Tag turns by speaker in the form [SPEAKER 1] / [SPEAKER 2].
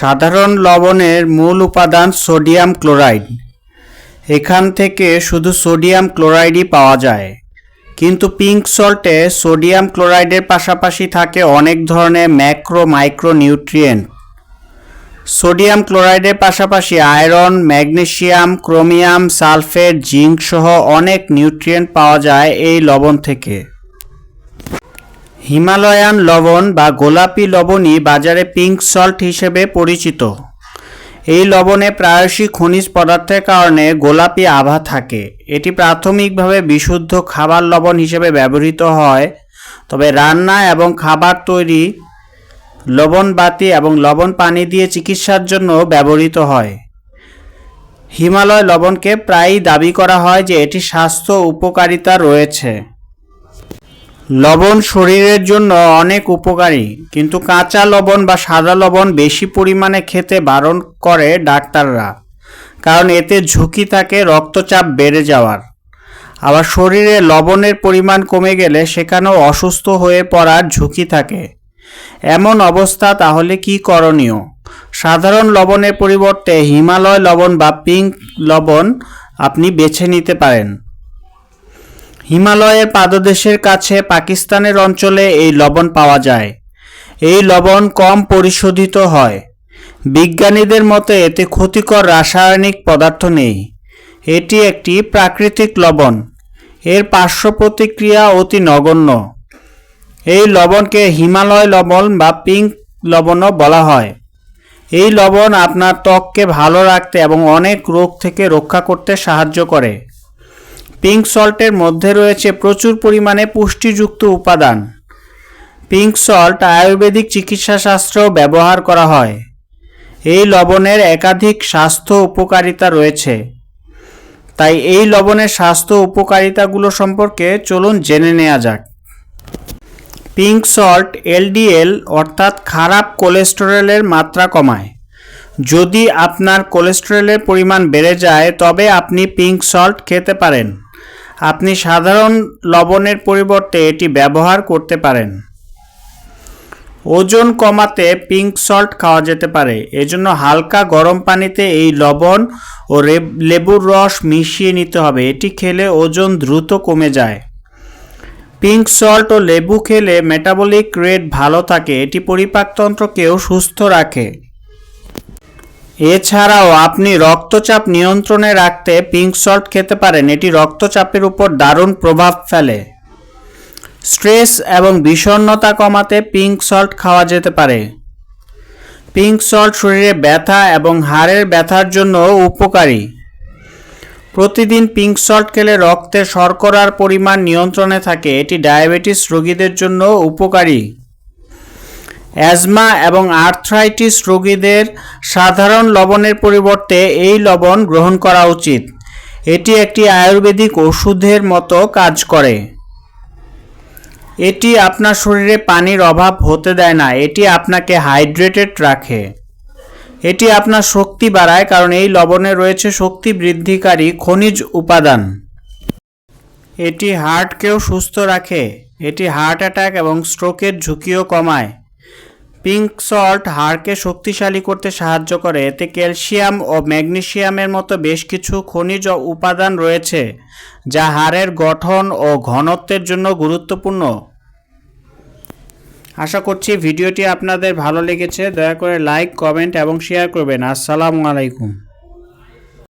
[SPEAKER 1] সাধারণ লবণের মূল উপাদান সোডিয়াম ক্লোরাইড। এখান থেকে শুধু সোডিয়াম ক্লোরাইডই পাওয়া যায়। কিন্তু পিঙ্ক সল্টে সোডিয়াম ক্লোরাইডের পাশাপাশি থাকে অনেক ধরনের ম্যাক্রো মাইক্রো নিউট্রিয়েন্ট সোডিয়াম ক্লোরাইডের পাশাপাশি iron magnesium chromium, sulphate, zinc সহ অনেক নিউট্রিয়েন্ট পাওয়া যায় এই লবণ থেকে। হিমালয়ান লবণ বা গোলাপি লবণই বাজারে পিঙ্ক সল্ট হিসেবে পরিচিত। এই লবণে প্রায়শই খনিজ পদার্থের কারণে গোলাপি আভা থাকে। এটি প্রাথমিকভাবে বিশুদ্ধ খাবার লবণ হিসেবে ব্যবহৃত হয়। তবে রান্না এবং খাবার তৈরি লবণ বাতি এবং লবণ পানি দিয়ে চিকিৎসার জন্য ব্যবহৃত হয়। হিমালয় লবণকে প্রায়ই দাবি করা হয় যে এটি স্বাস্থ্য উপকারিতা রয়েছে। লবণ শরীরের জন্য অনেক উপকারী, কিন্তু কাঁচা লবণ বা সাদা লবণ বেশি পরিমাণে খেতে বারণ করে ডাক্তাররা, কারণ এতে ঝুঁকি থাকে রক্তচাপ বেড়ে যাওয়ার। আবার শরীরে লবণের পরিমাণ কমে গেলে সেখানেও অসুস্থ হয়ে পড়ার ঝুঁকি থাকে। এমন অবস্থা তাহলে কি করণীয়? সাধারণ লবণের পরিবর্তে হিমালয় লবণ বা পিঙ্ক লবণ আপনি বেছে নিতে পারেন। হিমালয়ের পাদদেশের কাছে পাকিস্তানের অঞ্চলে এই লবণ পাওয়া যায়। এই লবণ কম পরিশোধিত হয়। বিজ্ঞানীদের মতে এতে ক্ষতিকর রাসায়নিক পদার্থ নেই। এটি একটি প্রাকৃতিক লবণ। এর পার্শ্ব প্রতিক্রিয়া অতি নগণ্য। এই লবণকে হিমালয় লবণ বা পিঙ্ক লবণও বলা হয়। এই লবণ আপনার ত্বককে ভালো রাখতে এবং অনেক রোগ থেকে রক্ষা করতে সাহায্য করে। পিঙ্ক সল্টের মধ্যে রয়েছে প্রচুর পরিমাণে পুষ্টিযুক্ত উপাদান। পিঙ্ক সল্ট আয়ুর্বেদিক চিকিৎসাশাস্ত্রেও ব্যবহার করা হয়। এই লবণের একাধিক স্বাস্থ্য উপকারিতা রয়েছে। তাই এই লবণের স্বাস্থ্য উপকারিতাগুলো সম্পর্কে চলুন জেনে নেওয়া যাক। পিঙ্ক সল্ট এলডিএল অর্থাৎ খারাপ কোলেস্টেরলের মাত্রা কমায়। যদি আপনার কোলেস্টেরলের পরিমাণ বেড়ে যায়, তবে আপনি পিঙ্ক সল্ট খেতে পারেন। আপনি সাধারণ লবণের পরিবর্তে এটি ব্যবহার করতে পারেন। ওজন কমাতে পিঙ্ক সল্ট খাওয়া যেতে পারে। এজন্য হালকা গরম পানিতে এই লবণ ও লেবুর রস মিশিয়ে নিতে হবে। এটি খেলে ওজন দ্রুত কমে যায়। পিঙ্ক সল্ট ও লেবু খেলে মেটাবলিক রেট ভালো থাকে। এটি পরিপাকতন্ত্রকেও সুস্থ রাখে। এছাড়াও আপনি রক্তচাপ নিয়ন্ত্রণে রাখতে পিঙ্ক সল্ট খেতে পারেন। এটি রক্তচাপের উপর দারুণ প্রভাব ফেলে। স্ট্রেস এবং বিষণ্ণতা কমাতে পিঙ্ক সল্ট খাওয়া যেতে পারে। পিঙ্ক সল্ট শরীরে ব্যথা এবং হাড়ের ব্যথার জন্য উপকারী। প্রতিদিন পিঙ্ক সল্ট খেলে রক্তে শর্করার পরিমাণ নিয়ন্ত্রণে থাকে। এটি ডায়াবেটিস রোগীদের জন্য উপকারী। অ্যাজমা এবং আর্থ্রাইটিস রোগীদের সাধারণ লবণের পরিবর্তে এই লবণ গ্রহণ করা উচিত। এটি একটি আয়ুর্বেদিক ওষুধের মতো কাজ করে। এটি আপনার শরীরে পানির অভাব হতে দেয় না, এটি আপনাকে হাইড্রেটেড রাখে। এটি আপনার শক্তি বাড়ায়, কারণ এই লবণে রয়েছে শক্তি বৃদ্ধিকারী খনিজ উপাদান। এটি হার্টকেও সুস্থ রাখে, এটি হার্ট অ্যাটাক এবং স্ট্রোকের ঝুঁকিও কমায়। পিঙ্ক সল্ট হাড়কে শক্তিশালী করতে সাহায্য করে। এতে ক্যালসিয়াম ও ম্যাগনেশিয়ামের মতো বেশ কিছু খনিজ উপাদান রয়েছে, যা হাড়ের গঠন ও ঘনত্বের জন্য গুরুত্বপূর্ণ। আশা করছি ভিডিওটি আপনাদের ভালো লেগেছে। দয়া করে লাইক, কমেন্ট এবং শেয়ার করবেন। আসসালামু আলাইকুম।